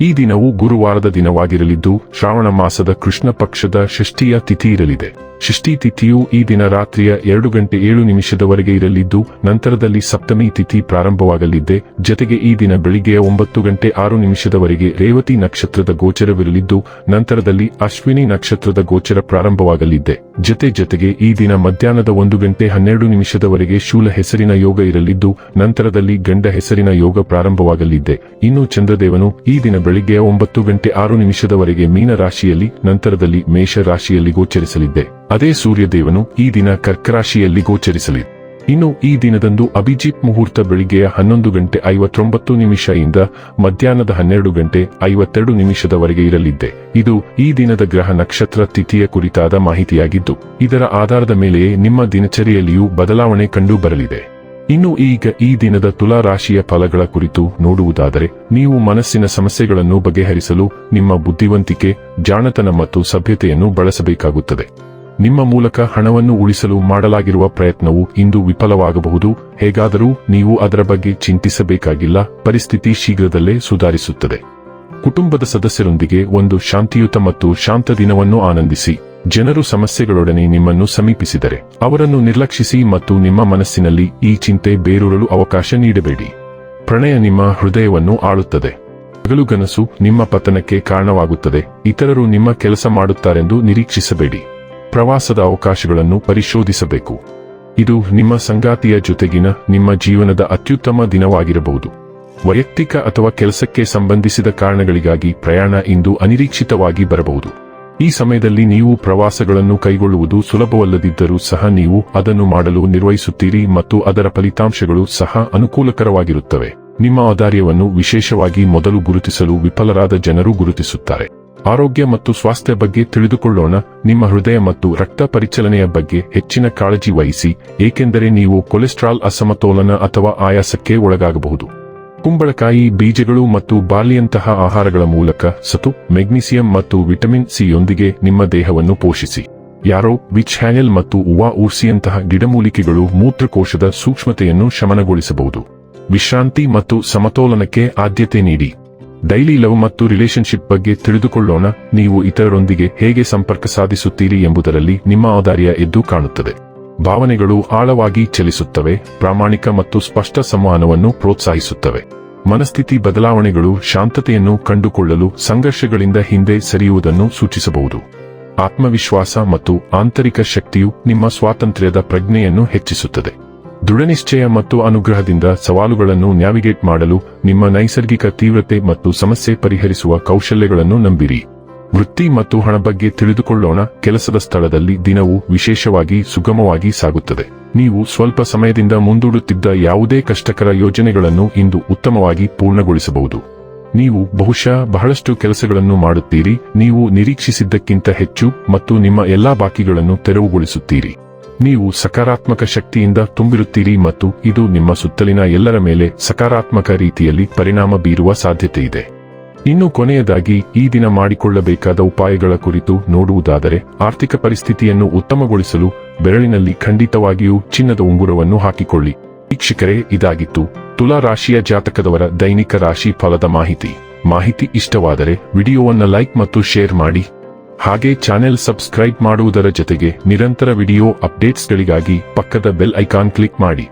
ಈ ದಿನವು ಗುರುವಾರದ ದಿನವಾಗಿರಲಿದ್ದು ಶ್ರಾವಣ ಮಾಸದ ಕೃಷ್ಣ ಪಕ್ಷದ ಷಷ್ಠಿಯ ತಿಥಿ ಇರಲಿದೆ. ಷಷ್ಠಿ ತಿಥಿಯು ಈ ದಿನ ರಾತ್ರಿಯ ಎರಡು ಗಂಟೆ ಏಳು ನಿಮಿಷದವರೆಗೆ ಇರಲಿದ್ದು ನಂತರದಲ್ಲಿ ಸಪ್ತಮಿ ತಿಥಿ ಪ್ರಾರಂಭವಾಗಲಿದೆ. ಜತೆಗೆ ಈ ದಿನ ಬೆಳಿಗ್ಗೆಯ ಒಂಬತ್ತು ಗಂಟೆ ಆರು ನಿಮಿಷದವರೆಗೆ ರೇವತಿ ನಕ್ಷತ್ರದ ಗೋಚರವಿರಲಿದ್ದು ನಂತರದಲ್ಲಿ ಅಶ್ವಿನಿ ನಕ್ಷತ್ರದ ಗೋಚರ ಪ್ರಾರಂಭವಾಗಲಿದೆ. ಜತೆ ಜತೆಗೆ ಈ ದಿನ ಮಧ್ಯಾಹ್ನದ ಒಂದು ಗಂಟೆ ಹನ್ನೆರಡು ನಿಮಿಷದವರೆಗೆ ಶೂಲ ಹೆಸರಿನ ಯೋಗ ಇರಲಿದ್ದು ನಂತರದಲ್ಲಿ ಗಂಡ ಹೆಸರಿನ ಯೋಗ ಪ್ರಾರಂಭವಾಗಲಿದ್ದೆ ಇನ್ನು ಚಂದ್ರದೇವನು ಈ ದಿನ ಬೆಳಿಗ್ಗೆ ಒಂಬತ್ತು ಗಂಟೆ ಆರು ನಿಮಿಷದವರೆಗೆ ಮೀನ ರಾಶಿಯಲ್ಲಿ, ನಂತರದಲ್ಲಿ ಮೇಷ ರಾಶಿಯಲ್ಲಿ ಗೋಚರಿಸಲಿದ್ದೆ. ಅದೇ ಸೂರ್ಯದೇವನು ಈ ದಿನ ಕರ್ಕರಾಶಿಯಲ್ಲಿ ಗೋಚರಿಸಲಿದೆ ಇನ್ನು ಈ ದಿನದಂದು ಅಭಿಜಿತ್ ಮುಹೂರ್ತ ಬೆಳಿಗ್ಗೆಯ ಹನ್ನೊಂದು ಗಂಟೆ ಐವತ್ತೊಂಬತ್ತು ನಿಮಿಷ ಇಂದ ಮಧ್ಯಾಹ್ನದ ಹನ್ನೆರಡು ಗಂಟೆ ಐವತ್ತೆರಡು ನಿಮಿಷದವರೆಗೆ ಇರಲಿದ್ದೆ. ಇದು ಈ ದಿನದ ಗ್ರಹ ನಕ್ಷತ್ರ ತಿಥಿಯ ಕುರಿತಾದ ಮಾಹಿತಿಯಾಗಿದ್ದು, ಇದರ ಆಧಾರದ ಮೇಲೆಯೇ ನಿಮ್ಮ ದಿನಚರಿಯಲ್ಲಿಯೂ ಬದಲಾವಣೆ ಕಂಡು ಬರಲಿದೆ. ಇನ್ನು ಈಗ ಈ ದಿನದ ತುಲಾ ರಾಶಿಯ ಫಲಗಳ ಕುರಿತು ನೋಡುವುದಾದರೆ, ನೀವು ಮನಸ್ಸಿನ ಸಮಸ್ಯೆಗಳನ್ನು ಬಗೆಹರಿಸಲು ನಿಮ್ಮ ಬುದ್ಧಿವಂತಿಕೆ, ಜಾಣತನ ಮತ್ತು ಸಭ್ಯತೆಯನ್ನು ಬಳಸಬೇಕಾಗುತ್ತದೆ. ನಿಮ್ಮ ಮೂಲಕ ಹಣವನ್ನು ಉಳಿಸಲು ಮಾಡಲಾಗಿರುವ ಪ್ರಯತ್ನವು ಇಂದು ವಿಫಲವಾಗಬಹುದು. ಹೇಗಾದರೂ ನೀವು ಅದರ ಬಗ್ಗೆ ಚಿಂತಿಸಬೇಕಾಗಿಲ್ಲ. ಪರಿಸ್ಥಿತಿ ಶೀಘ್ರದಲ್ಲೇ ಸುಧಾರಿಸುತ್ತದೆ. ಕುಟುಂಬದ ಸದಸ್ಯರೊಂದಿಗೆ ಒಂದು ಶಾಂತಿಯುತ ಮತ್ತು ಶಾಂತ ದಿನವನ್ನು ಆನಂದಿಸಿ. ಜನರು ಸಮಸ್ಯೆಗಳೊಡನೆ ನಿಮ್ಮನ್ನು ಸಮೀಪಿಸಿದರೆ ಅವರನ್ನು ನಿರ್ಲಕ್ಷಿಸಿ ಮತ್ತು ನಿಮ್ಮ ಮನಸ್ಸಿನಲ್ಲಿ ಈ ಚಿಂತೆ ಬೇರೂರಲು ಅವಕಾಶ ನೀಡಬೇಡಿ. ಪ್ರಣಯ ನಿಮ್ಮ ಹೃದಯವನ್ನು ಆಳುತ್ತದೆ. ಹಗಲುಗನಸು ನಿಮ್ಮ ಪತನಕ್ಕೆ ಕಾರಣವಾಗುತ್ತದೆ. ಇತರರು ನಿಮ್ಮ ಕೆಲಸ ಮಾಡುತ್ತಾರೆಂದು ನಿರೀಕ್ಷಿಸಬೇಡಿ. ಪ್ರವಾಸದ ಅವಕಾಶಗಳನ್ನು ಪರಿಶೋಧಿಸಬೇಕು. ಇದು ನಿಮ್ಮ ಸಂಗಾತಿಯ ಜೊತೆಗಿನ ನಿಮ್ಮ ಜೀವನದ ಅತ್ಯುತ್ತಮ ದಿನವಾಗಿರಬಹುದು. ವೈಯಕ್ತಿಕ ಅಥವಾ ಕೆಲಸಕ್ಕೆ ಸಂಬಂಧಿಸಿದ ಕಾರಣಗಳಿಗಾಗಿ ಪ್ರಯಾಣ ಇಂದು ಅನಿರೀಕ್ಷಿತವಾಗಿ ಬರಬಹುದು. ಈ ಸಮಯದಲ್ಲಿ ನೀವು ಪ್ರವಾಸಗಳನ್ನು ಕೈಗೊಳ್ಳುವುದು ಸುಲಭವಲ್ಲದಿದ್ದರೂ ಸಹ ನೀವು ಅದನ್ನು ಮಾಡಲು ನಿರ್ವಹಿಸುತ್ತೀರಿ ಮತ್ತು ಅದರ ಫಲಿತಾಂಶಗಳು ಸಹ ಅನುಕೂಲಕರವಾಗಿರುತ್ತವೆ. ನಿಮ್ಮ ಆಧಾರ್ಯವನ್ನು ವಿಶೇಷವಾಗಿ ಮೊದಲು ಗುರುತಿಸಲು ವಿಫಲರಾದ ಜನರು ಗುರುತಿಸುತ್ತಾರೆ. ಆರೋಗ್ಯ ಮತ್ತು ಸ್ವಾಸ್ಥ್ಯ ಬಗ್ಗೆ ತಿಳಿದುಕೊಳ್ಳೋಣ. ನಿಮ್ಮ ಹೃದಯ ಮತ್ತು ರಕ್ತ ಪರಿಚಲನೆಯ ಬಗ್ಗೆ ಹೆಚ್ಚಿನ ಕಾಳಜಿ ವಹಿಸಿ, ಏಕೆಂದರೆ ನೀವು ಕೊಲೆಸ್ಟ್ರಾಲ್ ಅಸಮತೋಲನ ಅಥವಾ ಆಯಾಸಕ್ಕೆ ಒಳಗಾಗಬಹುದು. ಕುಂಬಳಕಾಯಿ ಬೀಜಗಳು ಮತ್ತು ಬಾಲಿಯಂತಹ ಆಹಾರಗಳ ಮೂಲಕ ಸತು, ಮೆಗ್ನೀಸಿಯಂ ಮತ್ತು ವಿಟಮಿನ್ ಸಿಯೊಂದಿಗೆ ನಿಮ್ಮ ದೇಹವನ್ನು ಪೋಷಿಸಿ. ಯಾರೋ, ವಿಚ್ ಹ್ಯಾನೆಲ್ ಮತ್ತು ಉವಾ ಊರ್ಸಿಯಂತಹ ಗಿಡಮೂಲಿಕೆಗಳು ಮೂತ್ರಕೋಶದ ಸೂಕ್ಷ್ಮತೆಯನ್ನು ಶಮನಗೊಳಿಸಬಹುದು. ವಿಶ್ರಾಂತಿ ಮತ್ತು ಸಮತೋಲನಕ್ಕೆ ಆದ್ಯತೆ ನೀಡಿ. ಡೈಲಿ ಲವ್ ಮತ್ತು ರಿಲೇಶನ್ಶಿಪ್ ಬಗ್ಗೆ ತಿಳಿದುಕೊಳ್ಳೋಣ, ನೀವು ಇತರರೊಂದಿಗೆ ಹೇಗೆ ಸಂಪರ್ಕ ಸಾಧಿಸುತ್ತೀರಿ ಎಂಬುದರಲ್ಲಿ ನಿಮ್ಮ ಆದಾರ್ಯ ಎದ್ದು ಕಾಣುತ್ತದೆ. ಭಾವನೆಗಳು ಆಳವಾಗಿ ಚಲಿಸುತ್ತವೆ, ಪ್ರಾಮಾಣಿಕ ಮತ್ತು ಸ್ಪಷ್ಟ ಸಂವಹನವನ್ನು ಪ್ರೋತ್ಸಾಹಿಸುತ್ತವೆ. ಮನಸ್ಥಿತಿ ಬದಲಾವಣೆಗಳು ಶಾಂತತೆಯನ್ನು ಕಂಡುಕೊಳ್ಳಲು ಸಂಘರ್ಷಗಳಿಂದ ಹಿಂದೆ ಸರಿಯುವುದನ್ನು ಸೂಚಿಸಬಹುದು. ಆತ್ಮವಿಶ್ವಾಸ ಮತ್ತು ಆಂತರಿಕ ಶಕ್ತಿಯು ನಿಮ್ಮ ಸ್ವಾತಂತ್ರ್ಯದ ಪ್ರಜ್ಞೆಯನ್ನು ಹೆಚ್ಚಿಸುತ್ತದೆ. ದೃಢನಿಶ್ಚಯ ಮತ್ತು ಅನುಗ್ರಹದಿಂದ ಸವಾಲುಗಳನ್ನು ನ್ಯಾವಿಗೇಟ್ ಮಾಡಲು ನಿಮ್ಮ ನೈಸರ್ಗಿಕ ತೀವ್ರತೆ ಮತ್ತು ಸಮಸ್ಯೆ ಪರಿಹರಿಸುವ ಕೌಶಲ್ಯಗಳನ್ನು ನಂಬಿರಿ. ವೃತ್ತಿ ಮತ್ತು ಹಣ ಬಗ್ಗೆ ತಿಳಿದುಕೊಳ್ಳೋಣ. ಕೆಲಸದ ಸ್ಥಳದಲ್ಲಿ ದಿನವು ವಿಶೇಷವಾಗಿ ಸುಗಮವಾಗಿ ಸಾಗುತ್ತದೆ. ನೀವು ಸ್ವಲ್ಪ ಸಮಯದಿಂದ ಮುಂದೂಡುತ್ತಿದ್ದ ಯಾವುದೇ ಕಷ್ಟಕರ ಯೋಜನೆಗಳನ್ನು ಇಂದು ಉತ್ತಮವಾಗಿ ಪೂರ್ಣಗೊಳಿಸಬಹುದು. ನೀವು ಬಹುಶಃ ಬಹಳಷ್ಟು ಕೆಲಸಗಳನ್ನು ಮಾಡುತ್ತೀರಿ. ನೀವು ನಿರೀಕ್ಷಿಸಿದ್ದಕ್ಕಿಂತ ಹೆಚ್ಚು ಮತ್ತು ನಿಮ್ಮ ಎಲ್ಲಾ ಬಾಕಿಗಳನ್ನು ತೆರವುಗೊಳಿಸುತ್ತೀರಿ. ನೀವು ಸಕಾರಾತ್ಮಕ ಶಕ್ತಿಯಿಂದ ತುಂಬಿರುತ್ತೀರಿ ಮತ್ತು ಇದು ನಿಮ್ಮ ಸುತ್ತಲಿನ ಎಲ್ಲರ ಮೇಲೆ ಸಕಾರಾತ್ಮಕ ರೀತಿಯಲ್ಲಿ ಪರಿಣಾಮ ಬೀರುವ ಸಾಧ್ಯತೆಯಿದೆ. ಇನ್ನು ಕೊನೆಯದಾಗಿ, ಈ ದಿನ ಮಾಡಿಕೊಳ್ಳಬೇಕಾದ ಉಪಾಯಗಳ ಕುರಿತು ನೋಡುವುದಾದರೆ, ಆರ್ಥಿಕ ಪರಿಸ್ಥಿತಿಯನ್ನು ಉತ್ತಮಗೊಳಿಸಲು ಬೆರಳಿನಲ್ಲಿ ಖಂಡಿತವಾಗಿಯೂ ಚಿನ್ನದ ಉಂಗುರವನ್ನು ಹಾಕಿಕೊಳ್ಳಿ. ವೀಕ್ಷಕರೇ, ಇದಾಗಿತ್ತು. ತುಲಾ ರಾಶಿಯ ಜಾತಕದವರ ದೈನಿಕ ರಾಶಿ ಫಲದ ಮಾಹಿತಿ. ಮಾಹಿತಿ ಇಷ್ಟವಾದರೆ ವಿಡಿಯೋವನ್ನ ಲೈಕ್ ಮತ್ತು ಶೇರ್ ಮಾಡಿ. ಹಾಗೆ ಚಾನೆಲ್ ಸಬ್ಸ್ಕ್ರೈಬ್ ಮಾಡುವುದರ ಜೊತೆಗೆ ನಿರಂತರ ವಿಡಿಯೋ ಅಪ್ಡೇಟ್ಸ್ಗಳಿಗಾಗಿ ಪಕ್ಕದ ಬೆಲ್ ಐಕಾನ್ ಕ್ಲಿಕ್ ಮಾಡಿ.